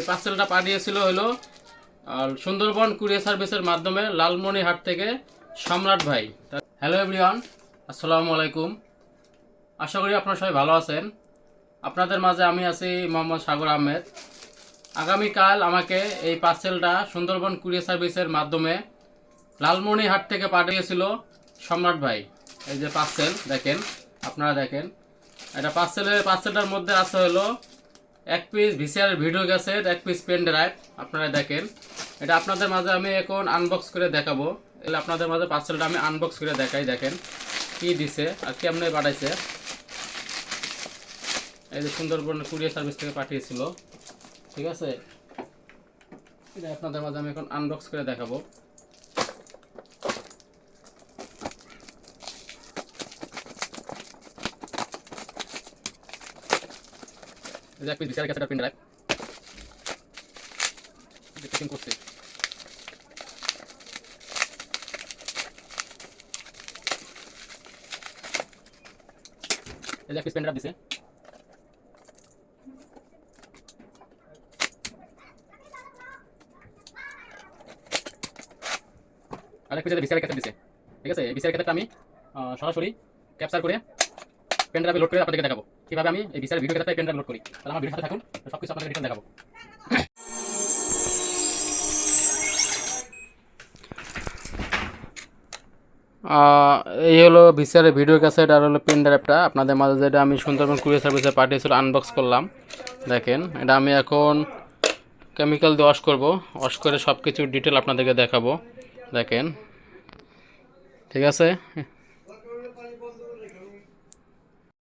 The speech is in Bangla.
এই পার্সেলটা পাঠিয়েছিল হলো, আর সুন্দরবন কুরিয়ার সার্ভিসের মাধ্যমে লালমনিহাট থেকে সম্রাট ভাই। হ্যালো এভরিওয়ান, আসসালামু আলাইকুম। আশা করি আপনারা সবাই ভালো আছেন। আপনাদের মাঝে আমি আছি মোহাম্মদ সাগর আহমেদ। আগামীকাল আমাকে এই পার্সেলটা সুন্দরবন কুরিয়ার সার্ভিসের মাধ্যমে লালমনিহাট থেকে পাঠিয়েছিল সম্রাট ভাই। এই যে পার্সেল দেখেন, আপনারা দেখেন। এটা পার্সেলের পার্সেলটার মধ্যে আছে হলো এক পিস ভিসিআর ভিডিও ক্যাসেট এক পিস পেন ড্রাইভ আপনারা দেখেন। এটা আপনাদের মাঝে আমি এখন আনবক্স করে দেখাবো। তাহলে আপনাদের মাঝে পার্সেলটা আমি আনবক্স করে দেখাই, দেখেন। কি দিছে আর কেমনে পাঠাইছে। এই যে সুন্দরবন কুরিয়ার সার্ভিস থেকে পাঠিয়েছিল। ঠিক আছে? এটা আপনাদের মাঝে আমি এখন আনবক্স করে দেখাবো। এক piece VCR cassette pen drive checking করছি। দিছে। আর এক পিস দিছে। ঠিক আছে? এই ক্যাসেটটা আমি সরাসরি ক্যাপচার করে পেন ড্রাইভে লোড করে আপনাদেরকে দেখাবো। কীভাবে আমি এই ভিসিআর ভিডিও ক্যাসেটটা পেন লোড করি? তাহলে আমার ভিডিওর সাথে থাকুন সব কিছু আপনাদের রিটার্ন দেখাবো। এই হলো ভিসিআরের ভিডিও ক্যাসেট আর হলো পেন ড্রাইভটা আপনাদের মাঝে যেটা আমি সুন্দরবন কুরিয়ার সার্ভিসে পাঠিয়েছিল আনবক্স করলাম। দেখেন, এটা আমি এখন কেমিক্যাল দিয়ে ওয়াশ করব। ওয়াশ করে সব কিছু ডিটেল আপনাদেরকে দেখাবো। দেখেন, ঠিক আছে?